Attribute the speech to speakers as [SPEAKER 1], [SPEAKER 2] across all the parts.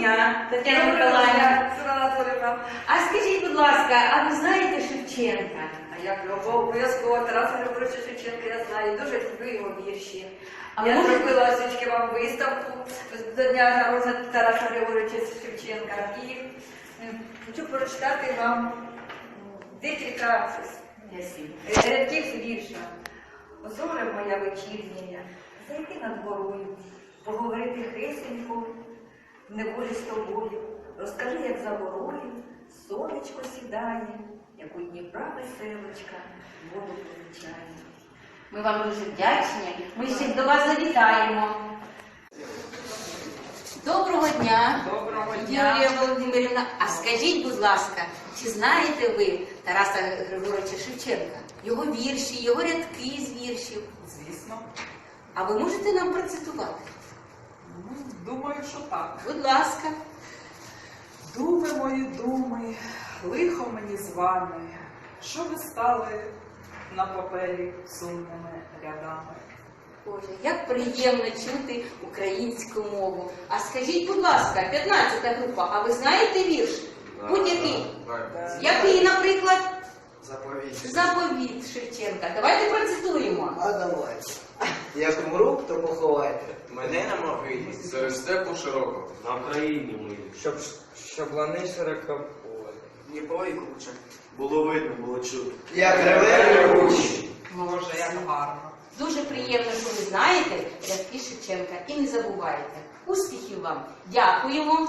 [SPEAKER 1] дня, Тетяна Миколаївна. А скажіть, будь ласка, а ви знаєте Шевченка?
[SPEAKER 2] А як його обов'язково Тараса Григоровича Шевченка я знаю, дуже люблю його вірші.
[SPEAKER 1] А
[SPEAKER 2] я
[SPEAKER 1] може-
[SPEAKER 2] зробила осічки вам виставку до дня народження Тараса Григоровича Шевченка. І хочу прочитати вам декілька рядків з вірша. Зоре моя вечірня, зайди над горою, поговорити хисенько, в неволі з тобою. Розкажи, як за горою сонечко сідає, як у Дніпра веселочка воду помічає.
[SPEAKER 1] Ми вам дуже вдячні. Ми ще до вас завітаємо. Доброго дня.
[SPEAKER 2] Доброго
[SPEAKER 1] Юлія Володимирівна, а скажіть, будь ласка, чи знаєте ви Тараса Григоровича Шевченка? Його вірші, його рядки з віршів.
[SPEAKER 3] Звісно.
[SPEAKER 1] А ви можете нам процитувати?
[SPEAKER 3] Ну, думаю, що так.
[SPEAKER 1] Будь ласка.
[SPEAKER 3] Думи мої думи, лихо мені з вами, що ви стали на папері сумними рядами.
[SPEAKER 1] Боже, як приємно чути українську мову. А скажіть, будь ласка, 15 група, а ви знаєте вірш? Будь-який. Який, наприклад,
[SPEAKER 4] Заповідь.
[SPEAKER 1] заповіт Шевченка. Давайте процитуємо.
[SPEAKER 4] Як умру, то поховайте.
[SPEAKER 5] Мене на могилі серед степу широкого.
[SPEAKER 6] На Україні ми.
[SPEAKER 4] Щоб, щоб лани широко
[SPEAKER 5] Дніпро і куча. Було видно, було чути.
[SPEAKER 4] Як реве ревучі.
[SPEAKER 3] Боже, як гарно.
[SPEAKER 1] Дуже приємно, що ви знаєте рядки Шевченка і не забувайте. Успіхів вам! Дякуємо.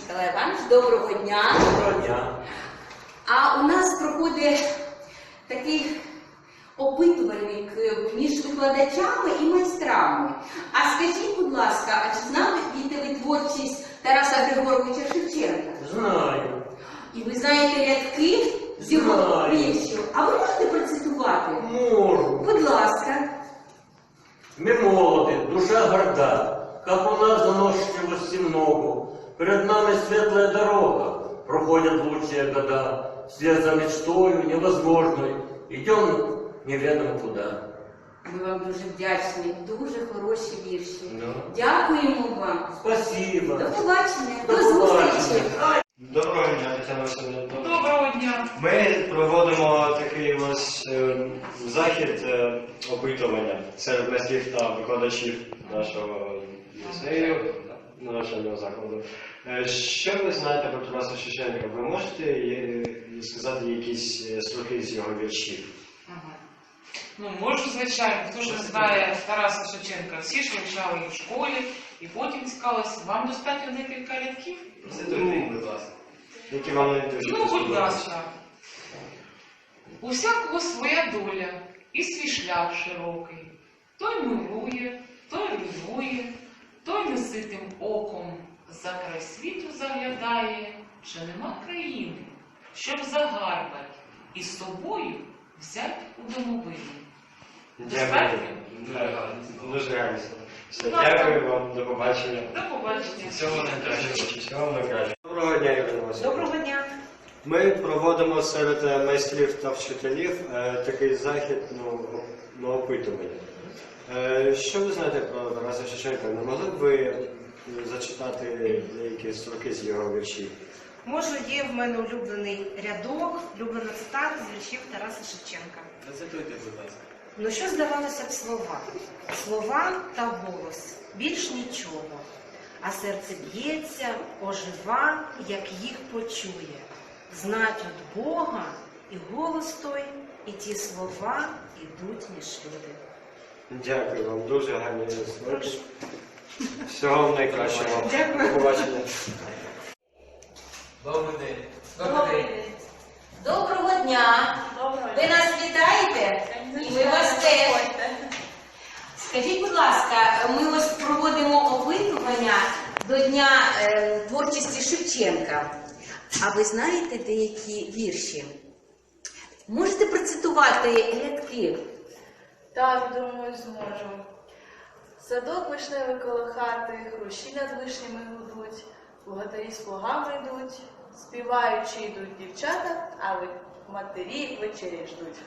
[SPEAKER 1] Миколай Іванович, доброго дня.
[SPEAKER 6] Доброго дня.
[SPEAKER 1] А у нас проходить такий опитувальник е, між викладачами і майстрами. А скажіть, будь ласка, а чи знаєте ви творчість Тараса Григоровича Шевченка?
[SPEAKER 6] Знаю.
[SPEAKER 1] І ви знаєте рядки з його віршів? А ви можете процитувати?
[SPEAKER 6] Можу.
[SPEAKER 1] Будь ласка.
[SPEAKER 6] Ми молоді, душа горда, как у нас заносчивости много. Перед нами светлая дорога, проходят лучшие года. Вслед за мечтою невозможной, идем неведомо куда.
[SPEAKER 1] Ми вам дуже вдячні, дуже хороші вірші.
[SPEAKER 6] Ну.
[SPEAKER 1] Дякуємо вам.
[SPEAKER 6] Спасибо.
[SPEAKER 1] До побачення,
[SPEAKER 6] До
[SPEAKER 1] до зустрічі.
[SPEAKER 7] Доброго дня, Тетяна Васильівна.
[SPEAKER 3] Доброго дня.
[SPEAKER 7] Ми проводимо такий ось е, захід е, опитування серед майстрів та викладачів нашого ліцею, навчального закладу. Е, Що ви знаєте про Тараса Шевченка? Ви можете сказати якісь строки з його віршів?
[SPEAKER 8] Ну, можу, звичайно, хто ж не знає Тараса Шевченка, всі ж вивчали і в школі, і потім цікавилися. Вам достатньо декілька рядків?
[SPEAKER 5] Процитуйте, будь ласка.
[SPEAKER 7] Які вам не дуже
[SPEAKER 8] Ну, будь ласка. У всякого своя доля і свій шлях широкий. Той милує, той руйнує, той неситим оком за край світу заглядає, чи нема країни, щоб загарбать і з собою взять у домовину.
[SPEAKER 7] Дякую. Дуже радісно. Все, Дякую вам, до побачення.
[SPEAKER 8] До побачення.
[SPEAKER 7] Всього найкращого. Всього найкращого. Доброго дня, Ірина Васильівна.
[SPEAKER 2] Доброго дня.
[SPEAKER 7] Ми проводимо серед е, майстрів та вчителів е, такий захід ну, на опитування. Е, Що ви знаєте про Тараса Шевченка? Не могли б ви зачитати деякі строки з його віршів?
[SPEAKER 9] Можу, є в мене улюблений рядок, улюблена цитата з віршів Тараса Шевченка.
[SPEAKER 5] Процитуйте, будь ласка.
[SPEAKER 9] Ну що здавалося б слова? Слова та голос, більш нічого. А серце б'ється, ожива, як їх почує. Знать від Бога і голос той, і ті слова ідуть між люди.
[SPEAKER 7] Дякую вам, дуже гарні слова. Всього вам найкращого.
[SPEAKER 9] Дякую.
[SPEAKER 7] Побачення.
[SPEAKER 5] Добрий день.
[SPEAKER 1] Добрий день. Доброго дня. Ви нас вітаєте? І ми вас теж. Скажіть, будь ласка, ми ось проводимо опитування до Дня е, творчості Шевченка. А ви знаєте деякі вірші? Можете процитувати рядки?
[SPEAKER 10] Так, думаю, зможу. Садок вишневий коло хати, хрущі над вишнями гудуть, богатирі з плугами йдуть, співаючи йдуть дівчата, а матері вечері ждуть.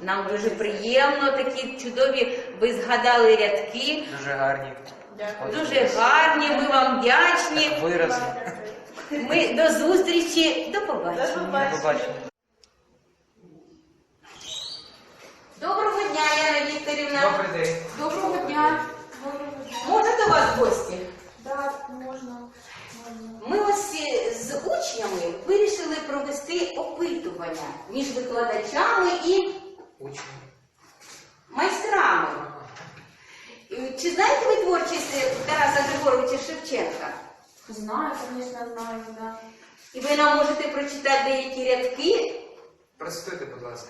[SPEAKER 1] Нам дуже приємно, такі чудові ви згадали рядки.
[SPEAKER 4] Дуже гарні.
[SPEAKER 1] Дуже гарні, ми вам вдячні.
[SPEAKER 4] Вирази.
[SPEAKER 1] Ми до зустрічі, до побачення.
[SPEAKER 4] До побачення.
[SPEAKER 1] Доброго дня, Яна Вікторівна.
[SPEAKER 4] Добрий день.
[SPEAKER 1] Доброго дня. Можна до вас в гості?
[SPEAKER 10] Так, можна. можна.
[SPEAKER 1] Ми ось е, з учнями вирішили провести опитування між викладачами і
[SPEAKER 4] Учні.
[SPEAKER 1] майстрами. Е, Чи знаєте ви творчість Тараса Григоровича Шевченка?
[SPEAKER 10] Знаю, звісно, знаю, да.
[SPEAKER 1] І ви нам можете прочитати деякі рядки.
[SPEAKER 4] Процитуйте, будь ласка.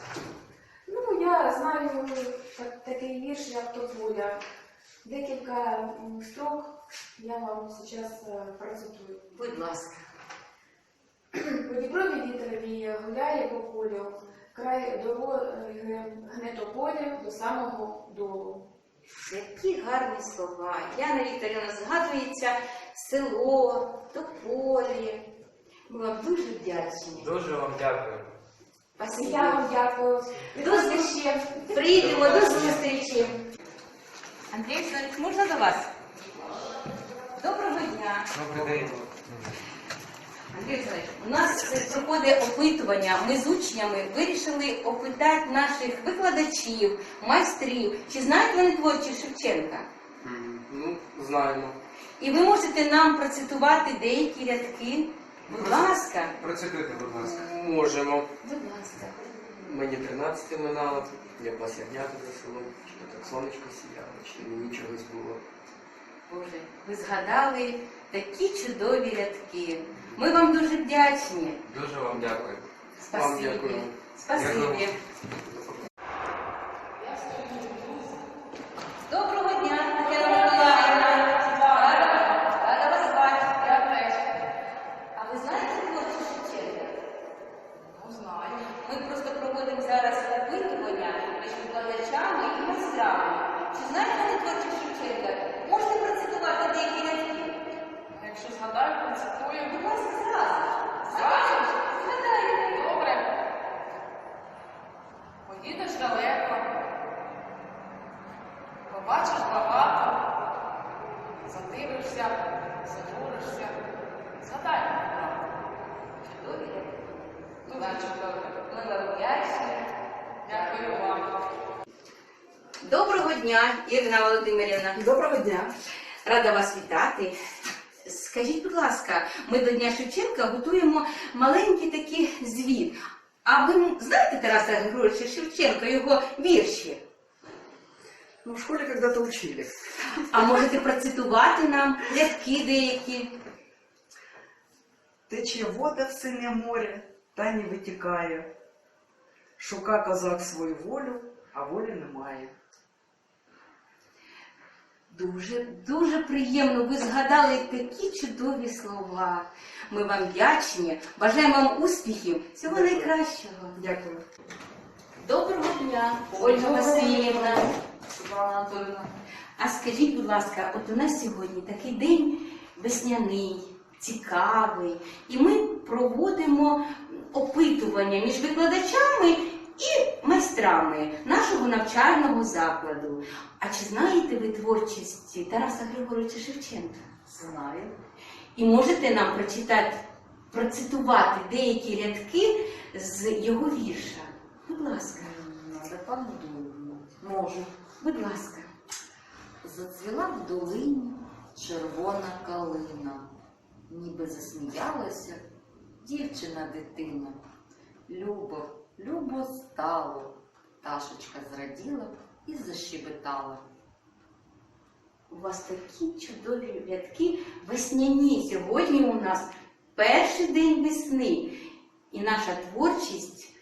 [SPEAKER 10] Ну, я знаю так, такий вірш, як Тополя. Декілька м, строк я вам зараз е, процитую.
[SPEAKER 1] Будь ласка.
[SPEAKER 10] По Дніпрові вітер віє, гуляє по полю, край дороги гне тополя до самого долу.
[SPEAKER 1] Які гарні слова. Яна Вікторівна згадується село, тополі. Ми вам дуже вдячні.
[SPEAKER 4] Дуже вам дякую.
[SPEAKER 1] Спасибі.
[SPEAKER 10] Я вам дякую. Приходьте ще.
[SPEAKER 1] Прийдемо до зустрічі. Андрій Олександрович, можна до вас? Доброго дня.
[SPEAKER 4] Добрий день.
[SPEAKER 1] Андрій Олександрович, у нас проходить опитування. Ми з учнями вирішили опитати наших викладачів, майстрів, чи знають вони творчість Шевченка.
[SPEAKER 5] Ну, знаємо.
[SPEAKER 1] І ви можете нам процитувати деякі рядки. Будь ласка,
[SPEAKER 4] Процитуйте, будь ласка.
[SPEAKER 5] Можемо.
[SPEAKER 1] будь ласка.
[SPEAKER 5] Мені 13 минало, я пас ягнята за селом, що так сонечко сіяло, чи мені чогось було.
[SPEAKER 1] Боже, ви згадали такі чудові рядки. Ми вам дуже вдячні.
[SPEAKER 4] Дуже вам дякую.
[SPEAKER 1] Спасибі.
[SPEAKER 5] дякую.
[SPEAKER 1] Спасибі.
[SPEAKER 4] Дякую.
[SPEAKER 1] Доброго дня, Тетяна Миколаївна. Рада, рада вас бачити. А ви знаєте творчість Шевченка? Ну, знаю. Ми просто проводимо зараз опитування між викладачами і майстрами. Чи знаєте ви творчість Шевченка? Можете процитувати деякі рядки?
[SPEAKER 8] Якщо згадаю, процитую.
[SPEAKER 1] Будь ласка, зразу. Зразу? Згадайте.
[SPEAKER 8] Добре. Поїдеш далеко, побачиш багато, задивишся, зануришся. Згадай, правду.
[SPEAKER 1] Чудові рядки.
[SPEAKER 8] Дуже чудово.
[SPEAKER 1] Ми вам вдячні.
[SPEAKER 8] Дякую вам.
[SPEAKER 1] Доброго дня, Ірина Володимирівна.
[SPEAKER 3] Доброго дня.
[SPEAKER 1] Рада вас вітати. Скажіть, будь ласка, ми до Дня Шевченка готуємо маленький такий звіт. А ви знаєте Тараса Григоровича Шевченка, його вірші?
[SPEAKER 3] Ну, в школе когда-то учили.
[SPEAKER 1] А можете процитувати нам рядки деякі?
[SPEAKER 3] Тече вода в синє море, та не витікає. Шука козак свою волю, а волі немає.
[SPEAKER 1] Дуже, дуже приємно. Ви згадали такі чудові слова. Ми вам вдячні. Бажаємо вам успіхів. Всього найкращого.
[SPEAKER 3] Дякую.
[SPEAKER 1] Доброго дня, Ольга Васильівна. А скажіть, будь ласка, от у нас сьогодні такий день весняний, цікавий, і ми проводимо опитування між викладачами і майстрами нашого навчального закладу. А чи знаєте ви творчість Тараса Григоровича Шевченка?
[SPEAKER 3] Знаю.
[SPEAKER 1] І можете нам прочитати, процитувати деякі рядки з його вірша? Будь ласка.
[SPEAKER 11] Можу.
[SPEAKER 1] будь ласка.
[SPEAKER 11] Зацвіла в долині червона калина, ніби засміялася дівчина дитина. Любо, любо стало, пташечка зраділа і защебетала.
[SPEAKER 1] У вас такі чудові рядки весняні. Сьогодні у нас перший день весни. І наша творчість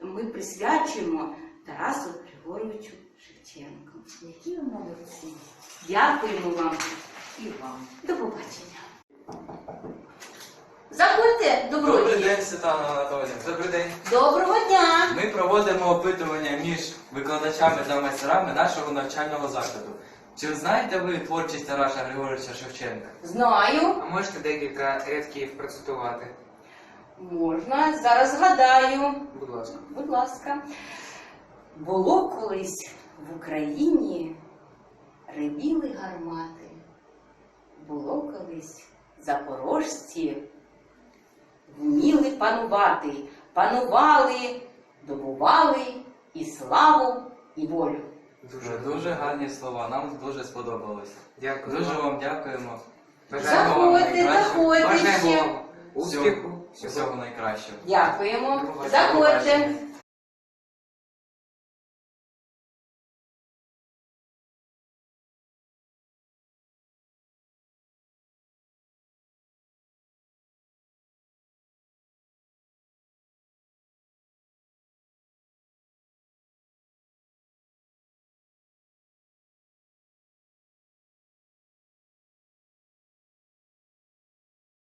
[SPEAKER 1] ми присвячуємо Тарасу Григоровичу Шевченку.
[SPEAKER 11] Які ви молодці.
[SPEAKER 1] Дякуємо вам
[SPEAKER 11] І вам.
[SPEAKER 1] до побачення. Заходьте, доброго
[SPEAKER 12] Добрий день, Світлана Анатоліївна. Добрий день.
[SPEAKER 1] Доброго дня.
[SPEAKER 12] Ми проводимо опитування між викладачами та майстерами нашого навчального закладу. Чи знаєте ви творчість Тараса Григоровича Шевченка?
[SPEAKER 1] Знаю.
[SPEAKER 4] А можете декілька рядків процитувати?
[SPEAKER 1] Можна. Зараз згадаю.
[SPEAKER 4] Будь ласка.
[SPEAKER 1] Будь ласка. Було колись в Україні ревіли гармати. Було колись запорожці вміли панувати, панували, добували і славу, і волю.
[SPEAKER 12] Дуже дуже гарні слова, нам дуже сподобалось.
[SPEAKER 4] Дякую.
[SPEAKER 12] Дуже вам дякуємо.
[SPEAKER 13] Заходьте, заходьте ще.
[SPEAKER 4] успіху.
[SPEAKER 12] Всього, всього найкращого.
[SPEAKER 13] Дякуємо. Заходьте.